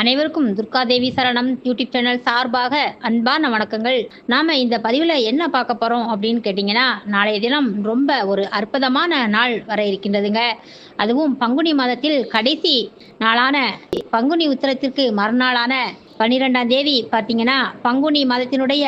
அனைவருக்கும் துர்கா தேவி சரணம். YouTube channel சார்பாக அன்பான வணக்கங்கள். நாம இந்த பதிவில் என்ன பார்க்க போறோம் அப்படின்னு கேட்டிங்கன்னா நாளைய தினம் ரொம்ப ஒரு அற்புதமான நாள் வர இருக்கின்றதுங்க. அதுவும் பங்குனி மாதத்தில் கடைசி நாளான பங்குனி உத்திரத்திற்கு மறுநாளான பன்னிரெண்டாம் தேதி பார்த்தீங்கன்னா பங்குனி மாதத்தினுடைய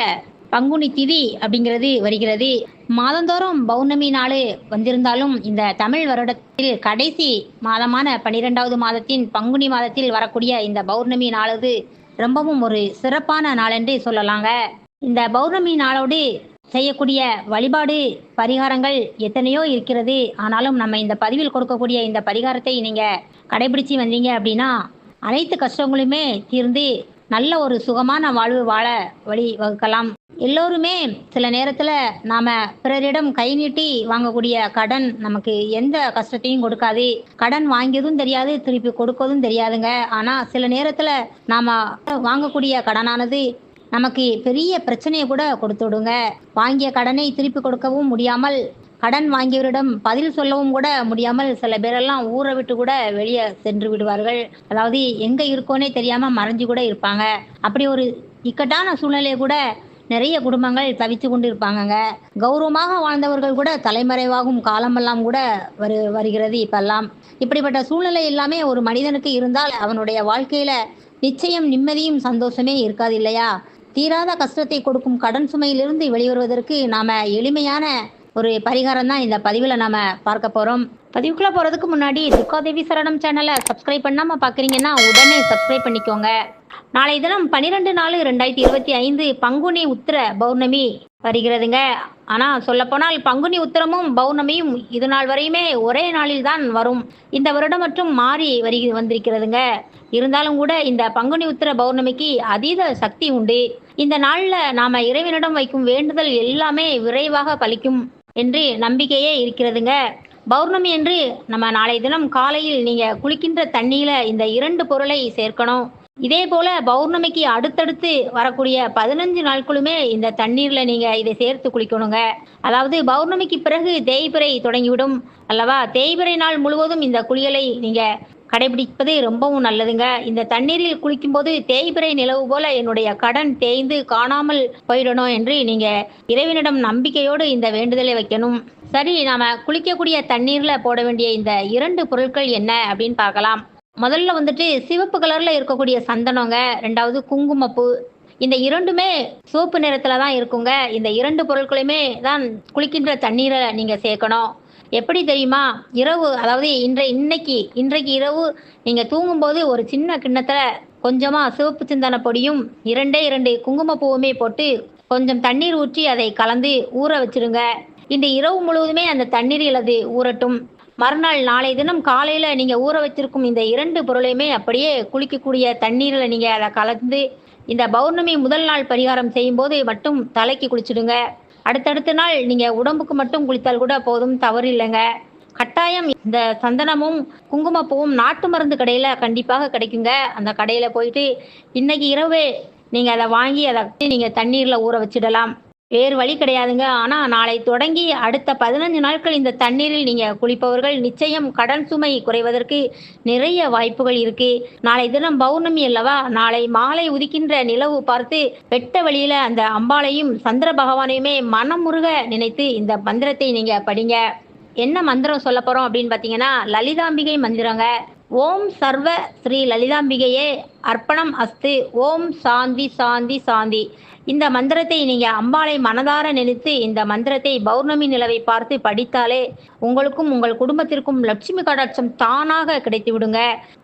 பங்குனி திதி அப்படிங்கிறது வருகிறது. மாதந்தோறும் பௌர்ணமி நாள் வந்திருந்தாலும் இந்த தமிழ் வருடத்தில் கடைசி மாதமான பன்னிரெண்டாவது மாதத்தின் பங்குனி மாதத்தில் வரக்கூடிய இந்த பௌர்ணமி நாளது ரொம்பவும் ஒரு சிறப்பான நாள் என்று சொல்லலாங்க. இந்த பௌர்ணமி நாளோடு செய்யக்கூடிய வழிபாடு பரிகாரங்கள் எத்தனையோ இருக்கிறது. ஆனாலும் நம்ம இந்த பதிவில் கொடுக்கக்கூடிய இந்த பரிகாரத்தை நீங்கள் கடைபிடிச்சு வந்தீங்க அப்படின்னா அனைத்து கஷ்டங்களுமே தீர்ந்து நல்ல ஒரு சுகமான வாழ்வு வாழ வழி வகுக்கலாம். எல்லோருமே சில நேரத்தில் நாம் பிறரிடம் கை நீட்டி வாங்கக்கூடிய கடன் நமக்கு எந்த கஷ்டத்தையும் கொடுக்காது. கடன் வாங்கியதும் தெரியாது திருப்பி கொடுக்கதும் தெரியாதுங்க. ஆனால் சில நேரத்தில் நாம் வாங்கக்கூடிய கடனானது நமக்கு பெரிய பிரச்சனையை கூட கொடுத்து விடுங்க. வாங்கிய கடனை திருப்பி கொடுக்கவும் முடியாமல் கடன் வாங்கியவரிடம் பதில் சொல்லவும் கூட முடியாமல் சில பேரெல்லாம் ஊரை விட்டு கூட வெளியே சென்று விடுவார்கள். அதாவது எங்கே இருக்கோன்னே தெரியாமல் மறைஞ்சு கூட இருப்பாங்க. அப்படி ஒரு இக்கட்டான சூழ்நிலையை கூட நிறைய குடும்பங்கள் தவித்து கொண்டு இருப்பாங்கங்க கௌரவமாக வாழ்ந்தவர்கள் கூட தலைமறைவாகும் காலமெல்லாம் கூட வரு வருகிறது இப்பெல்லாம். இப்படிப்பட்ட சூழ்நிலை எல்லாமே ஒரு மனிதனுக்கு இருந்தால் அவனுடைய வாழ்க்கையில நிச்சயம் நிம்மதியும் சந்தோஷமே இருக்காது இல்லையா? தீராத கஷ்டத்தை கொடுக்கும் கடன் சுமையிலிருந்து வெளிவருவதற்கு நாம எளிமையான ஒரு பரிகாரம் தான் இந்த பதிவில் நாம பார்க்க போறோம். பதிவுக்குள்ள போறதுக்கு முன்னாடி துர்காதேவி சரணம் சேனலை சப்ஸ்கிரைப் பண்ணாம பாக்குறீங்கன்னா உடனே சப்ஸ்கிரைப் பண்ணிக்கோங்க. நாளை தினம் பன்னிரெண்டு நாலு ரெண்டாயிரத்தி இருபத்தி ஐந்து பங்குனி உத்திர பௌர்ணமி வருகிறதுங்க. ஆனால் சொல்லப்போனால் பங்குனி உத்திரமும் பௌர்ணமியும் இது நாள் வரையுமே ஒரே நாளில் தான் வரும். இந்த வருடம் மற்றும் மாறி வரி வந்திருக்கிறதுங்க. இருந்தாலும் கூட இந்த பங்குனி உத்திர பௌர்ணமிக்கு அதீத சக்தி உண்டு. இந்த நாளில் நாம் இறைவனிடம் வைக்கும் வேண்டுதல் எல்லாமே விரைவாக பலிக்கும் என்று நம்பிக்கையே இருக்கிறதுங்க. பௌர்ணமி என்று நம்ம நாளை தினம் காலையில் நீங்கள் குளிக்கின்ற தண்ணியில் இந்த இரண்டு பொருளை சேர்க்கணும். இதே போல பௌர்ணமிக்கு அடுத்தடுத்து வரக்கூடிய பதினஞ்சு நாட்களுமே இந்த தண்ணீர்ல நீங்க இதை சேர்த்து குளிக்கணுங்க. அதாவது பௌர்ணமிக்கு பிறகு தேய்பிறை தொடங்கிவிடும் அல்லவா? தேய்பிறை நாள் முழுவதும் இந்த குளியலை நீங்க கடைபிடிப்பது ரொம்பவும் நல்லதுங்க. இந்த தண்ணீரில் குளிக்கும்போது தேய்பிறை நிலவு போல என்னுடைய கடன் தேய்ந்து காணாமல் போயிடணும் என்று நீங்க இறைவனிடம் நம்பிக்கையோடு இந்த வேண்டுதலை வைக்கணும். சரி நாம குளிக்கக்கூடிய தண்ணீர்ல போட வேண்டிய இந்த இரண்டு பொருட்கள் என்ன அப்படின்னு பார்க்கலாம். முதல்ல வந்துட்டு சிவப்பு கலர்ல இருக்கக்கூடிய சந்தனங்க ரெண்டாவது குங்குமப்பூ. இந்த இரண்டுமே சிவப்பு நிறத்துல தான் இருக்குங்க. இந்த இரண்டு பொருட்களையுமே தான் குளிக்கின்ற தண்ணீரை நீங்க சேர்க்கணும். எப்படி தெரியுமா? இரவு அதாவது இன்றை இன்னைக்கு இன்றைக்கு இரவு நீங்க தூங்கும்போது ஒரு சின்ன கிண்ணத்துல கொஞ்சமா சிவப்பு சிந்தன பொடியும் இரண்டே இரண்டு குங்குமப்பூவுமே போட்டு கொஞ்சம் தண்ணீர் ஊற்றி அதை கலந்து ஊற வச்சிருங்க. இன்று இரவு முழுவதுமே அந்த தண்ணீர் இல்லது ஊறட்டும். மறுநாள் நாளை தினம் காலையில் நீங்கள் ஊற வச்சிருக்கும் இந்த இரண்டு பொருளையுமே அப்படியே குளிக்கக்கூடிய தண்ணீரில் நீங்கள் அதை கலந்து இந்த பௌர்ணமி முதல் நாள் பரிகாரம் செய்யும்போது மட்டும் தலைக்கு குளிச்சிடுங்க. அடுத்தடுத்த நாள் நீங்கள் உடம்புக்கு மட்டும் குளித்தால் கூட போதும் தவறு இல்லைங்க. கட்டாயம் இந்த சந்தனமும் குங்குமப்பூவும் நாட்டு மருந்து கடையில் கண்டிப்பாக கிடைக்குங்க. அந்த கடையில் போயிட்டு இன்னைக்கு இரவே நீங்கள் அதை வாங்கி அதை நீங்கள் தண்ணீரில் ஊற வச்சிடலாம். வேறு வழி கிடையாதுங்க. ஆனால் நாளை தொடங்கி அடுத்த பதினஞ்சு நாட்கள் இந்த தண்ணீரில் நீங்கள் குளிப்பவர்கள் நிச்சயம் கடன் சுமை குறைவதற்கு நிறைய வாய்ப்புகள் இருக்கு. நாளை தினம் பௌர்ணமி அல்லவா? நாளை மாலை உதிக்கின்ற நிலவு பார்த்து வெட்ட வழியில அந்த அம்பாளையும் சந்திர பகவானையுமே மனமுருக நினைத்து இந்த மந்திரத்தை நீங்க படிங்க. என்ன மந்திரம் சொல்ல போறோம் அப்படின்னு பார்த்தீங்கன்னா லலிதாம்பிகை மந்திரங்க. ஓம் சர்வ ஸ்ரீ லலிதாம்பிகையே அர்ப்பணம் அஸ்து. ஓம் சாந்தி சாந்தி சாந்தி. இந்த மந்திரத்தை நீங்கள் அம்பாளை மனதார நினைத்து இந்த மந்திரத்தை பௌர்ணமி நிலவை பார்த்து படித்தாலே உங்களுக்கும் உங்கள் குடும்பத்திற்கும் லட்சுமி கடாட்சம் தானாக கிடைத்து விடுங்க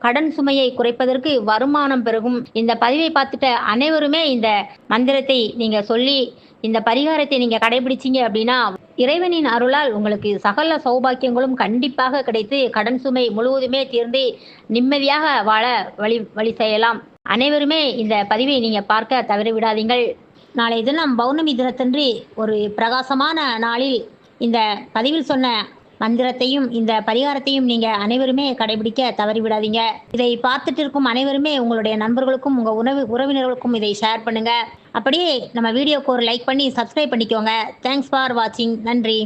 கடன் சுமையை குறைப்பதற்கு வருமானம் பெருகும். இந்த பதிவை பார்த்துட்ட அனைவருமே இந்த மந்திரத்தை நீங்கள் சொல்லி இந்த பரிகாரத்தை நீங்கள் கடைபிடிச்சிங்க அப்படின்னா இறைவனின் அருளால் உங்களுக்கு சகல சௌபாக்கியங்களும் கண்டிப்பாக கிடைத்து கடன் சுமை முழுவதுமே தீர்ந்து நிம்மதியாக வாழ வழி வழி செய்யலாம். அனைவருமே இந்த பதிவை நீங்க பார்க்க தவிர விடாதீங்கள் நாளை தினம் பௌர்ணமி தினத்தன்று ஒரு பிரகாசமான நாளில் இந்த பதிவில் சொன்ன மந்திரத்தையும் இந்த பரிகாரத்தையும் நீங்க அனைவருமே கடைபிடிக்க தவறிவிடாதீங்க. இதை பார்த்துட்டு இருக்கும் அனைவருமே உங்களுடைய நண்பர்களுக்கும் உங்க உணவு உறவினர்களுக்கும் இதை ஷேர் பண்ணுங்க. அப்படியே நம்ம வீடியோக்கு ஒரு லைக் பண்ணி சப்ஸ்கிரைப் பண்ணிக்கோங்க. தேங்க்ஸ் ஃபார் வாட்சிங் நன்றி.